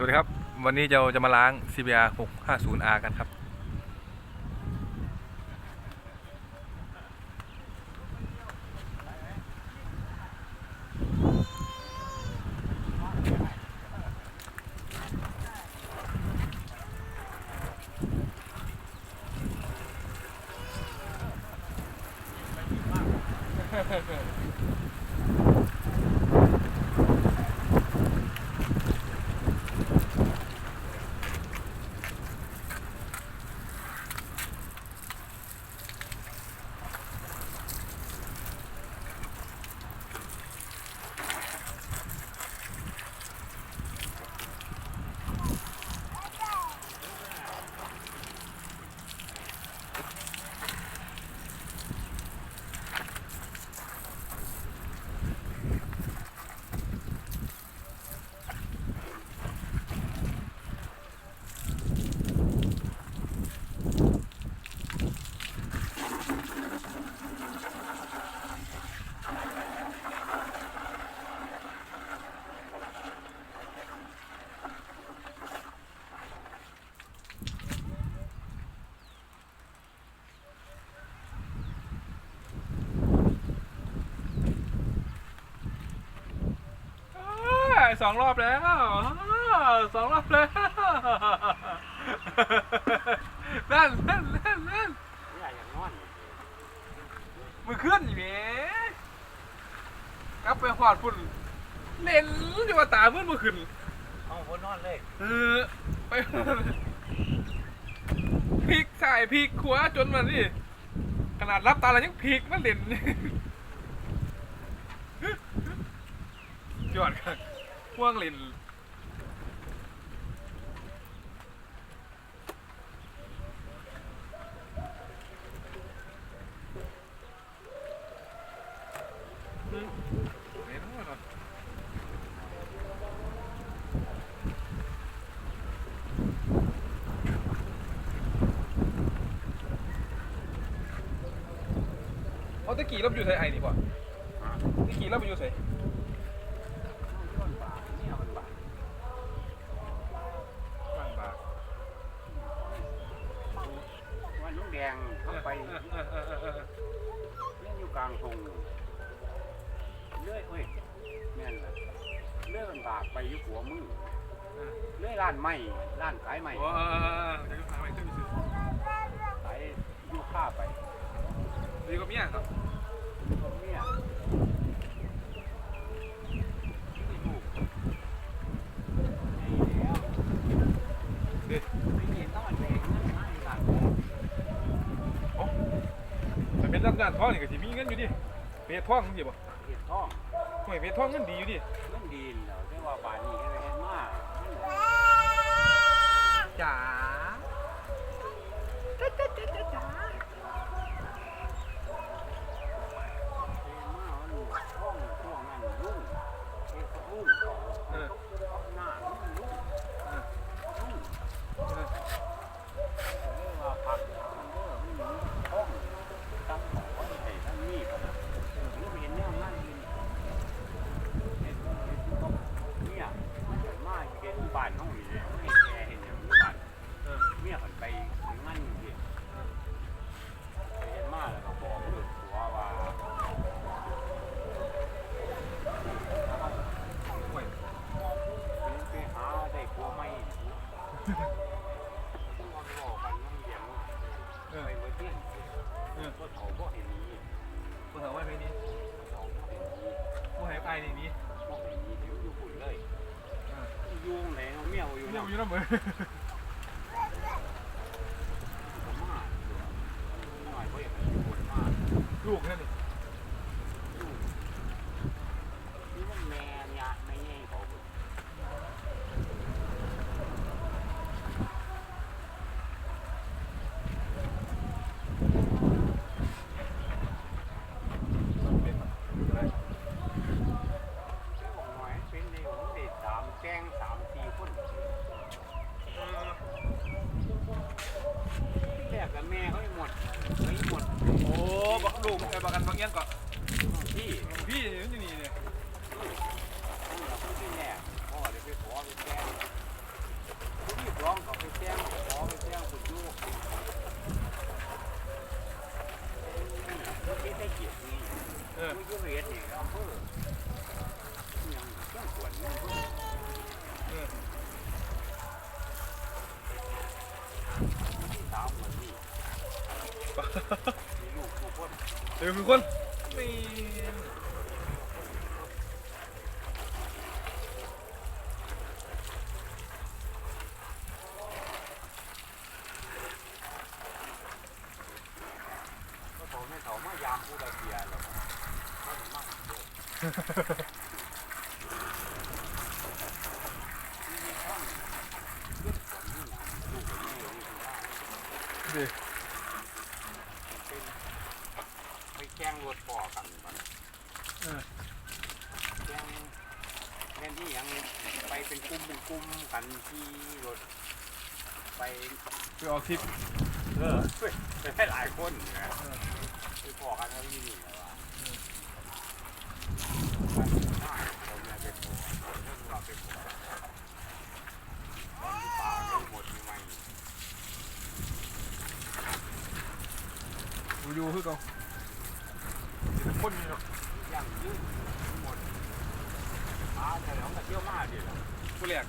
สวัสดีครับ วันนี้เราจะมาล้าง CBR 650R กันครับ สองรอบแล้วสองรอบแล้วเล่นเล่นเล่นเล่นไม่อยากนอนมือขึ้นอย่างนี้กลับไปหอดฝุ่นเล่นอยู่ว่าตาเมื่อมื่อคืนเอาบนนอนเลย เออ ไปพลิกสายพลิกขวาจนมันนี่ขนาดรับตาแล้วยังพลิกมันเล่นจอดครับ พ่วงเล่นเอาตะกี้เราไปอยู่ไทยไอ้ดีกว่าตะกี้เราไปอยู่ไทยานไม้ร้านขายไม้ว้าจะขายไม้ขึ้นซื้อขายยูค่าไปดีกว่าเมียครับก็เมียเป็นรับงานท้องนี่ก็สิมีเงินอยู่ดิเพชรท้องจริงบ่เพชรท้องห่วยเพชรท้องเงินดีอยู่ดิ จ๋า somewhere. มีลูกทุกคนเดี๋ยวคือคนนี่เขาไม่เขามายามผู้ใดเสียหรอกก็มั่งเด้อ ดิ ไปแจ้งรถปอกันมัน เออ แจ้งแน่นที่ยังไป เป็นกลุ่มเป็นกลุ่มกันที่รถไปไปออกทริปเออไปให้หลายคนนะไปพอกันเท่าที่นี่นะว่าเราเนี่ยเป็นพอเรื่องเราเป็นพอมันป่าไม่หมดใหม่ดูอยู่คือเขาเป็นคนนี่เนาะยังยืนหมดป่าแต่เราก็เที่ยวมาดิล่ะ ผู้แรก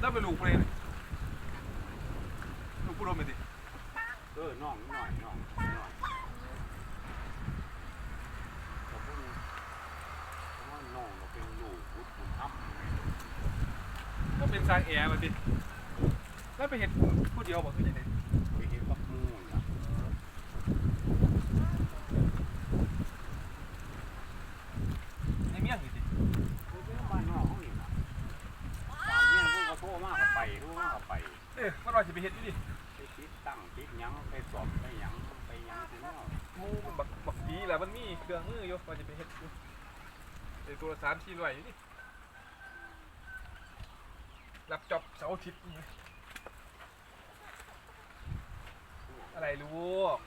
แล้วไปลูกผู้ใดนี่ลูกผู้รมไปดิเออน้องหน่อยน้องหน่อยแต่พวกนี้เพราะว่าน้องเราเป็นลูกพุทธบุญธรรมก็เป็นสร้างแอร์มาดิแล้วไปเห็นผู้เดียวบอกคือยังไง ไปเห็นกับหมูนะ ในเมี่ยงนี่ดิ คือเป็นบ้านนอกเขานี่นะตามเงี้ยพวกเขาโทรมากกับไปโทรมากกับไป เอ๊ะมันว่าจะไปเห็นอยู่ดิไปติดตั้งติดหยังไปสอบไปหยังไปหยังที่นอกหมูมันบักบักดีแหละมันมีเครื่องมืออยู่ว่าจะไปเห็นอยู่ไอ้ตัวละสามสี่ร้อยอยู่นี่รับจอบเสาร์อาทิตย์นี่ไงอะไรลูก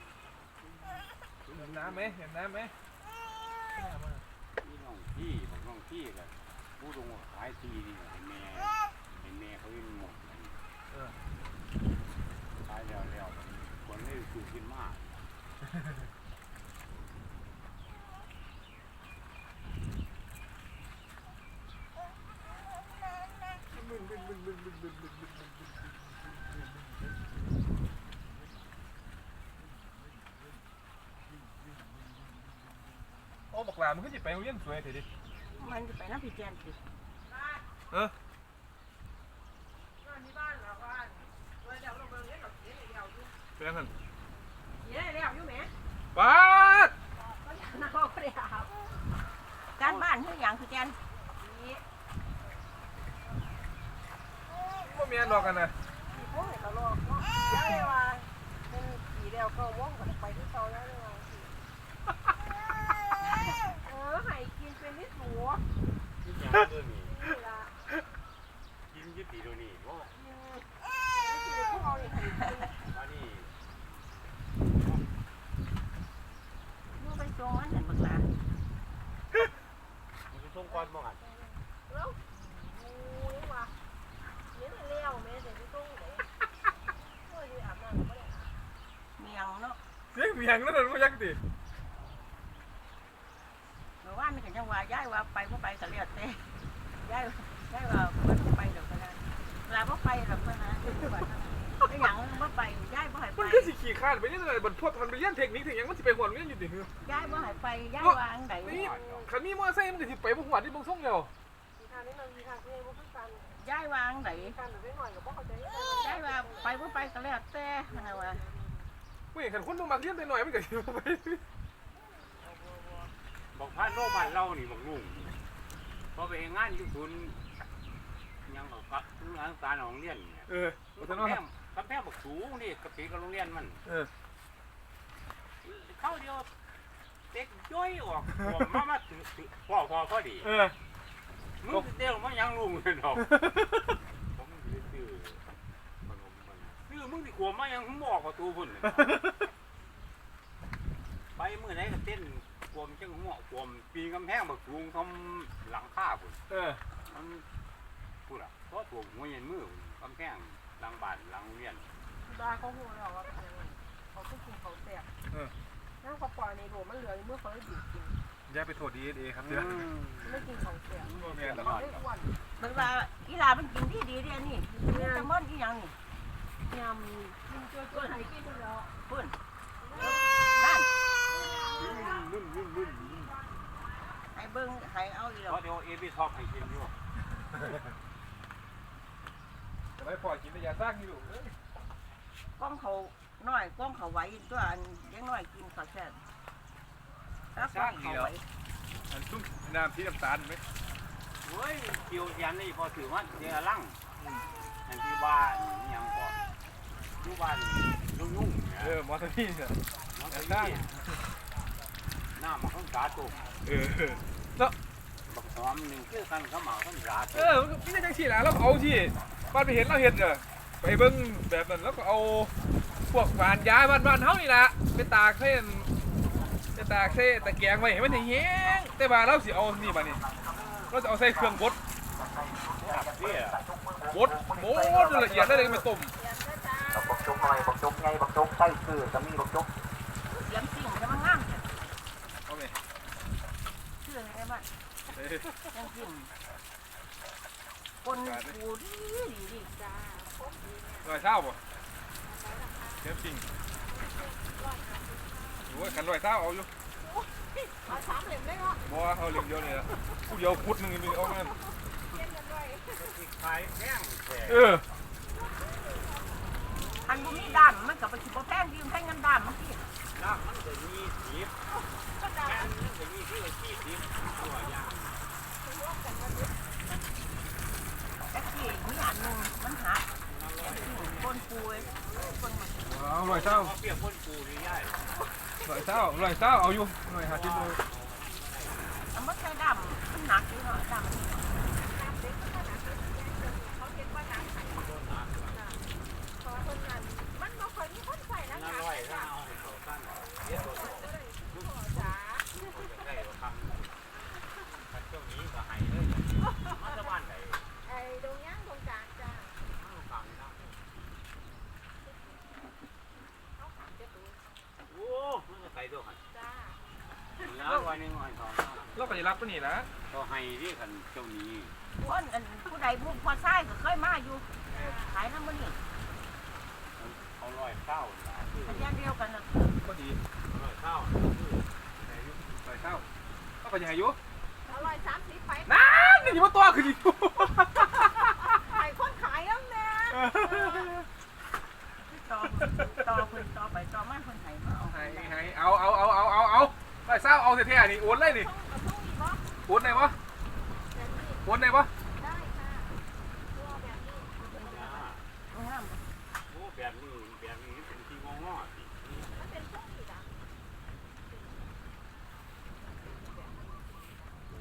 เห็นน้ำไหมเห็นน้ำไหมน้ำมาที่น้องที่บอกน้องที่กันผู้ตรงขายทีนี่เห็นแม่เห็นแม่เขาเป็นหมด เลยเออขายแล้วแล้วคนนี้คือขึ้นมากโอ้บอกหลานมันก็จะไปโรงเรียนสวยเถอะดิมันจะไปน้ำผีแจนสิเออ ที่บ้านเราบ้านเวลาเราเบิ่งเล่นเราเสียเดียวอ ยู่ไปยังไงเสียเดียวอยู่แหมป้าดก็อย่างนั้นเราไม่ได้อาบการบ้านเพื่ออย่างคือแจนนี่ว่าเมียนดอกกันนะมีพวกไหนก็รอเนาะย้ายว่าเป็นผีเดียวก็ว่องกันไปที่เขาแล้วเลยว่าเออให้กินเป็นนิดหัว ที่ยังตัวนี้ นี่ละ กินยึดตีตัวนี้เพราะ นี่คือพวกเราเนี่ยให้กิน ว่านี่ มือไปตรงมันเห็นบักหลา มันคือช่วงก้อนบ่กัน แล้วงูนี่ว่าเลี้ยงเลี้ยวแม่เดี๋ยวจะต้องไหนโอ้ยอาบน้ำก็ไม่ได้อาบเมียงเนาะ เสียงเมียงนั่นน่ะมันยังดิเมื่อวานนี่ก็ยังว่าย้ายว่าไปบ่ไปก็เรียกแต่ย้ายย้ายว่าเพิ่นบ่ไปดอกก็ได้เวลาบ่ไปดอกเพิ่นนะคือว่าไอ้หยังบ่ไปย้ายบ่ให้ไปมันก็สิขี่ข้านไปนี่เลยบรรทุกมันไปเรียนเทคนิคถึงยังมันสิไปหวนเรียนอยู่ดิคือย้ายบ่ให้ไปย้ายวางไดนี่คันนี้มอไซค์มันก็สิไปบ่หวนที่บางส่งแล้วทางนี้มันมีทางที่บ่คือกันย้ายวางไดการแบบน้อยก็บ่เข้าใจย้ายว่าไปบ่ไปก็แล้วแต่นะว่า เว้ยคันคนบ่มักเรียนไปหน่อยมันก็สิบ่ไปบอกพระโนบ้านเรานี่บอกลุงพอไปเฮ็ดงานอยู่ศูนย์ยังกับกับงานการของเรียนเนี่ยเออบ่ทันกำแพว่างกำแพงบักสูงนี่กะปีกับโรงเรียนมัน เออเข้าเดียวเด็กย่อยออกผมมามาถือถือพ่อพ่อพอดีเออ มึงเตี้ยวมายังลุงเลยดอกผมซื้อซื้อขนม มันซื้อมึงดิขวมมายังมึงบอกประตูพุ่นน่ะไปมื้อไหนก็เต้นขวมจังหัวขวมปีนกำแพงบักสูงทำหลังคาพุ่นเออมันพูดอะเพราะตัวหัวเย็นมือกำแพงหลังบ้านหลังโรงเรียนดาเขาฮู้แล้วว่าเขาคือกินเขาแตกน้ำเขาปล่อยในโหมันเหลือเมื่อเขาได้ดื่มกินอย่าไปโทษ DNA ครับเด้อไม่กินเขาแตกบ่แม่นดอกเขาได้อ้วนเบิ่งว่าอีหลามันกินดีดีเดียวนี่นี่จะม่อนอีหยังนี่ ยำกินตัวตัวไหนกินแล้วพุ่นนั่นนุ่นนุ่นนุ่นให้เบิ่งให้เอาอีหลเพราะเดี๋ยวเอพีชอบให้กินอยู่ไม่ปล่อยกินแต่ยาสร้างอยู่กล้องเขาน้อยกล้องเขาไว้ตัวอันเล็กน้อยกินข้าแซ่บแล้วกล้องเขาไว้อันซุ่มน้ำที่น้ำตาลไหมเฮ้ยเกี่ยวยันนี่พอถือว่าเดี๋ยวลั่งอันที่บ้านยังก่อน ที่บ้านยุ่งยุ่งเออมอเตอร์ที่เนี่ยมันก็ยี่หน้ามันต้องกาตุกเออบักหอมหนึ่งคือกันเขาเหมาต้องกาเอตุกอไม่ใช่จังสี่นะเราเอาที่บ้านไปเห็นเราเห็นเนอไปเบิ้งแบบนั้นแล้วก็เอาพวกหวานยาบ้านบ้านเฮานี่ละไปตากเส้นไปตากเส้นตะแกงไว้ให้มันแห้งแต่ว่าเราสิเอานี่มานี่เราจะเอาใส่เครื่องบดบดโมดละเอียดแล้วเลยมาต้ม อยบักจุกไงบักจุกไส้คือจะมีบักจุกเสียงสิ่งจะมันงามเอาไหมชื่ออะไรบ้างเออเสียงสิ่งคนปูดีดีจ้าลอยเท้าบ่เทียมจริงโอ้ยขันลอยเท้าเอาอยู่เอาสามเหลี่ยมได้เนาะบ่ว่าเอาเหลี่ยมเดียวนี่ละผู้เดียวพุดหนึ่งมีเอาเงินเล่นกันด้วยขายแห้งเออ อันนี้ดำมันกับไปคิดว่าแพงดีมันแพงเงินดำมันที่น้ำมันจะมีสีแห้งมันจะมีที่ขี้สีตัวยางแท็กซี่มีอันหนึงมันหักคนปูคนมันเอาลอยเท้าเปรียบคนปูนี่ได้ลอยเท้าลอยเท้าเอาอยู่ลอยหาที่มือมันไม่ใช่ดำมันหนักอยู่เนาะดำเขาเก็บว่าน้ำใสขอคนนั้นมันบ่ค่อยมีคนใส่นะ น่า คะ ร่อยถ้าเอาให้เขาตั้งเดี๋ยวตัว จ้า ได้คำถ้าช่วงนี้ก็ให้เลยมันจะบ้านไหน ไอ้ดงย่างดงจานจ้า ฟังนะ เอาขามเจ้าตู โอ้มันจะใส่ตัวหัน จ้า แล้ววันนึงวันสอง เราก็จะรับตัวนี้นะก็ให้ที่กันช่วงนี้คนอันผู้ใดผู้พอใช้ก็เคยมาอยู่ ขายน้ำมันนี่เขาลอยข้าวคืออันอย่างเดียวกันนะก็ดีลอยข้าวคือไหนอยู่ลอยเท้าเอาไปยังไงอยู่อร่อยสามสิบไปนั่นนี่มาตัวคือดิขายคนขายแล้วแน่ต่อต่อคนต่อไปต่อมาคนไทยมาเอาให้ให้เอาเอาเอาเอาเอาเอาลอยเท้าเอาเท่ๆนี่โอนเลยนี่ ต้องกับต้องอีกบ่โอนไหนวะแบบนี้โอนไหนวะได้ค่ะตัวแบบนี้งามโอ้แบบนี้เป็นที่งองอสิ มันเป็นช่วงอีกอะ โอ้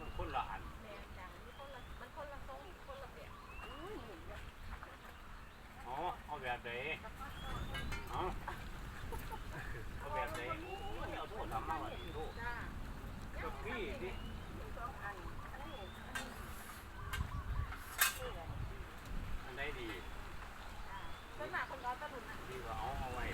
มันคนละอัน แมนจ้ามันคนละมันคนละทรงคนละแบบ อ๋อเอาแบบไหนเอาเอาแบบไหนเอาโทษทำมาวันนี้โทษ จ้า กับพี่ดิอันไหนดี ต้นหนาคนร้อนตะลุนอะ ดีกว่าเอาเอาไว้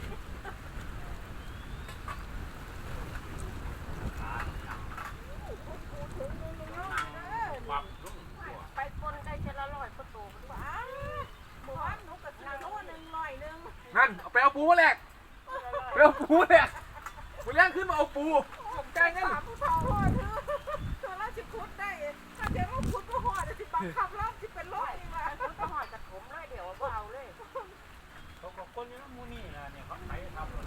ปับลุ่มตัว ไปปนได้เจละร้อยประตูมันว่าหมู่บ้านหนูกับซื้อโลหนึ่งร้อยหนึ่ง นั่นเอาไปเอาปู มาแหลกไปเอาปูมาแหลกกูย่างขึ้นมาเอาปูผมแกล้งงั้นสามผู้เฒ่าหอดเธอเธอราชคุดได้ถ้าเดี๋ยวว่าคุดก็หอดสิบังคับร่างที่เป็นร้อยนี่ว่ามันก็หอดกระถมเลยเดี๋ยวว่าเอาเลยเขาบอกคนนี้มูนี่นะเนี่ยเขาใช้ทำหรอ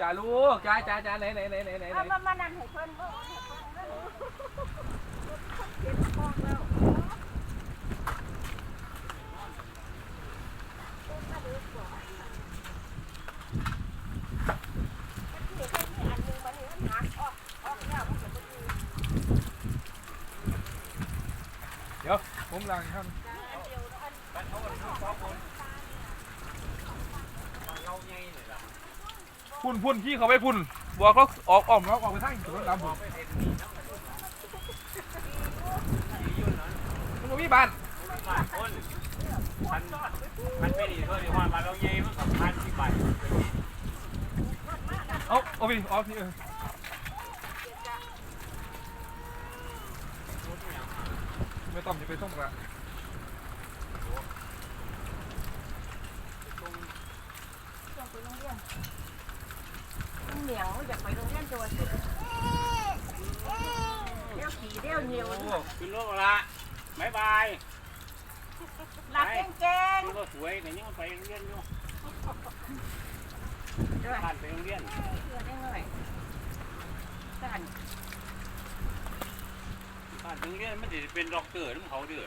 จ่าลูกจ่าจ่าจ่าไหนไหนไหนไหนไหนไหนมามานั่นให้เพิ่นเบิ่งให้เพิ่นเบิ่งเก็บกองแล้วต้นกระดูกก่อน เดี๋ยวแค่นี้อันหนึงบัดนี้มันหักออกออกแล้วมันก็บ่ดี เดี๋ยว ผมล้างครับบ้านเขาก็ต้องฟ้องคนเราไงเนี่ยล่ะพุ่นพุ่นพี่เขาไปพุ่นบอกเขาออกออกแล้วออกไปทางถนนลำพุ่นไม่เห็นนี่นะดีอยู่นั้นมันบ่มีบ้านบ้านคนพันพันไม่ดีเท่าที่ว่าบ้านเราไงมันกับพันที่ใบเอาเอาไปเอาพี่เออ ไม่ต้องจะไปส่งละช่วงไปโรงเรียนมันเหนียวอยากไปโรงเรียนตัวสิเดี๋ยวขี่เดี๋ยวเหนียวโอ้ขึ้นรถละบายบายหลับเก่งขึ้นรถสวยแต่ยังไปโรงเรียนอยู่ๆด้วยบ้านไปโรงเรียนเพื่อได้เมื่อไหร่กัน บ้านถึงเรียนมันจะเป็นด็อกเตอร์น้ำเขาเด้อ